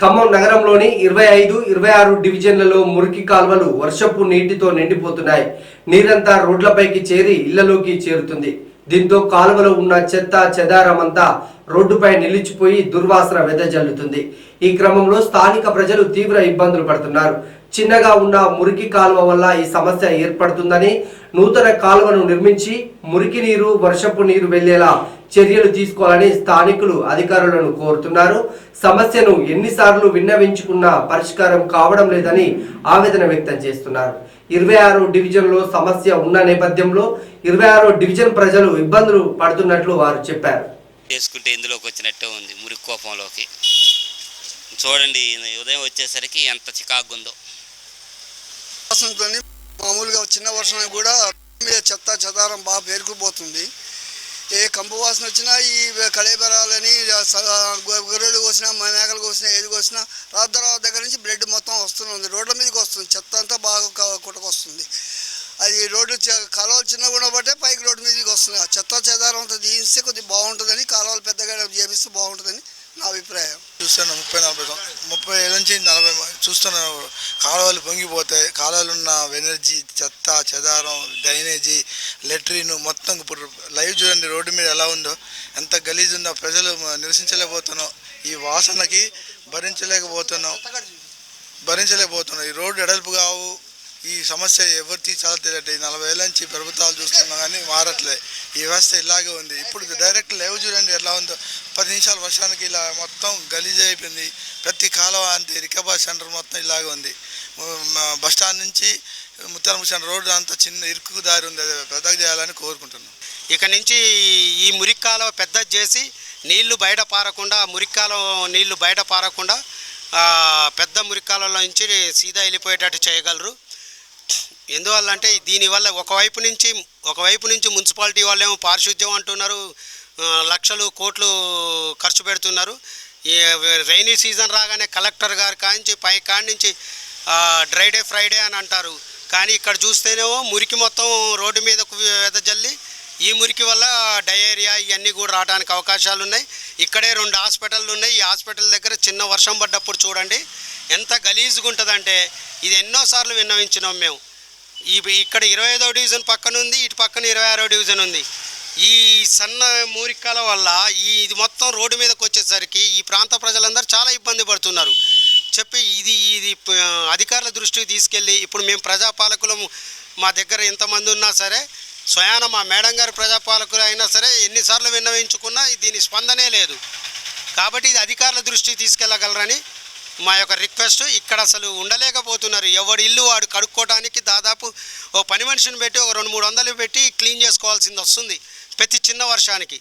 ఖమ్మం నగరంలోని ఇరవై ఐదు ఇరవై ఆరు డివిజన్లలో మురికి కాల్వలు వర్షపు నీటితో నిండిపోతున్నాయి. నీరంతా రోడ్లపైకి చేరి ఇళ్ళలోకి చేరుతుంది. దీంతో కాలువలో ఉన్న చెత్త చెదారమంతా రోడ్డుపై నిలిచిపోయి దుర్వాసన వెదజల్లుతుంది. ఈ క్రమంలో స్థానిక ప్రజలు తీవ్ర ఇబ్బందులు పడుతున్నారు. చిన్నగా ఉన్న మురికి కాలువ వల్ల ఈ సమస్య ఏర్పడుతుందని నూతన కాలువను నిర్మించి మురికి నీరు వర్షపు నీరు వెళ్ళేలా చర్యలు తీసుకోవాలని స్థానికులు అధికారులను కోరుతున్నారు. సమస్యను ఎన్నిసార్లు విన్నవించుకున్నా పరిష్కారం కావడం లేదని ఆవేదన వ్యక్తం చేస్తున్నారు. ఇరవై ఆరో డివిజన్లో సమస్య ఉన్న నేపథ్యంలో ఇరవై ఆరో డివిజన్ ప్రజలు ఇబ్బందులు పడుతున్నట్లు వారు చెప్పారు. వేసుకుంటే ఇందులోకి వచ్చినట్టే ఉంది మురికి కోపంలోకి. చూడండి ఉదయం వచ్చేసరికి ఎంత చికాకు ఉందో. మామూలుగా చిన్న వర్షం కూడా మీద చెత్త చెదారం బాగా పేరుకుపోతుంది. ఏ కంపు వాసన వచ్చినా ఈ కళేబరాలని గొర్రెలు కోసినా మేకలు కోసినా ఏది కోసినా రాత్రి దగ్గర నుంచి బ్లడ్ మొత్తం వస్తుంది రోడ్ల మీదకి వస్తుంది. చెత్త అంతా బాగా క- కొట్టుకొస్తుంది అది రోడ్డు చ- కాలువలు చిన్నగా ఉండబట్టే పైకి రోడ్డు మీదకి వస్తున్నాయి. ఆ చెత్త చెదారం అంతా తీస్తే కొద్దిగా బాగుంటుందని కాలువలు పెద్దగా చేపిస్తే బాగుంటుందని నా అభిప్రాయం. చూస్తాను ముప్పై నలభై ముప్పై ఏళ్ళ నుంచి నలభై చూస్తున్నాను కాలువలు పొంగిపోతాయి. కాలువలు ఉన్న ఎనర్జీ చెత్త చెదారం డ్రైనేజీ లెట్రిన్ మొత్తం ఇప్పుడు లైవ్ చూడండి రోడ్డు మీద ఎలా ఉందో. ఎంత గలీజ్ ఉందో ప్రజలు మ- నిరసించలేకపోతున్నాం. ఈ వాసనకి భరించలేకపోతున్నాం. భరించలేకపోతున్నాం. ఈ రోడ్డు ఎడల్పు కావు. ఈ సమస్య ఎవరు తీర్చాలో తెలియట ఈ నలభై ఏళ్ళ నుంచి ప్రభుత్వాలు చూస్తున్నాం కానీ మారట్లే. ఈ వ్యవస్థ ఇలాగే ఉంది. ఇప్పుడు డైరెక్ట్ లేవు చూడండి ఎలా ఉందో. పది నిమిషాల వర్షానికి ఇలా మొత్తం గలీజ్ అయిపోయింది. ప్రతి కాలువ అంతే. రికబార్ సెంటర్ మొత్తం ఇలాగే ఉంది. బస్టాండ్ బస్ స్టాండ్ నుంచి ముత్యాలముషన్ రోడ్డు అంతా చిన్న ఇరుకు దారి ఉంది. అది పెద్దగా చేయాలని కోరుకుంటున్నాం. ఇక నుంచి ఈ మురికి కాలువ చేసి నీళ్ళు బయట పారకుండా మురికి కాలువ నీళ్ళు బయట పారకుండా పెద్ద మురికాలలో నుంచి సీదా వెళ్ళిపోయేటట్టు చేయగలరు. ఎందువల్ల అంటే దీనివల్ల ఒకవైపు నుంచి ఒకవైపు నుంచి మున్సిపాలిటీ వాళ్ళేమో పారిశుద్ధ్యం అంటున్నారు లక్షలు కోట్లు ఖర్చు పెడుతున్నారు. రైనీ సీజన్ రాగానే కలెక్టర్ గారు కాంచి పై కాడి నుంచి డ్రైడే ఫ్రైడే అని అంటారు. కానీ ఇక్కడ చూస్తేనేమో మురికి మొత్తం రోడ్డు మీద వెదజల్లి ఈ మురికి వల్ల డయేరియా ఇవన్నీ కూడా రావడానికి అవకాశాలు ఉన్నాయి ఇక్కడే రెండు హాస్పిటళ్ళు ఉన్నాయి. ఈ హాస్పిటల్ దగ్గర చిన్న వర్షం పడ్డప్పుడు చూడండి ఎంత గలీజ్గా ఉంటుందంటే ఇది ఎన్నోసార్లు విన్నవించినాం మేము. ఈ ఇక్కడ ఇరవై ఐదో డివిజన్ పక్కన ఉంది ఇటు పక్కన ఇరవై ఆరో డివిజన్ ఉంది. ఈ సన్న మూరికల వల్ల ఈ ఇది మొత్తం రోడ్డు మీదకి వచ్చేసరికి ఈ ప్రాంత ప్రజలందరూ చాలా ఇబ్బంది పడుతున్నారు. చెప్పి ఇది ఇది అధికారుల దృష్టికి తీసుకెళ్ళి ఇప్పుడు మేము ప్రజాపాలకులము మా దగ్గర ఎంతమంది ఉన్నా సరే స్వయాన మా మేడం గారు ప్రజాపాలకులు అయినా సరే ఎన్నిసార్లు విన్నవించుకున్నా దీని స్పందనే లేదు. కాబట్టి ఇది అధికారుల దృష్టికి తీసుకెళ్ళగలరని మా యొక్క రిక్వెస్ట్. ఇక్కడ అసలు ఉండలేకపోతున్నారు. ఎవడి ఇల్లు వాడు కడుక్కోవడానికి దాదాపు ఓ పని మనిషిని పెట్టి ఒక రెండు మూడు వందలు పెట్టి క్లీన్ చేసుకోవాల్సింది వస్తుంది ప్రతి చిన్న వర్షానికి.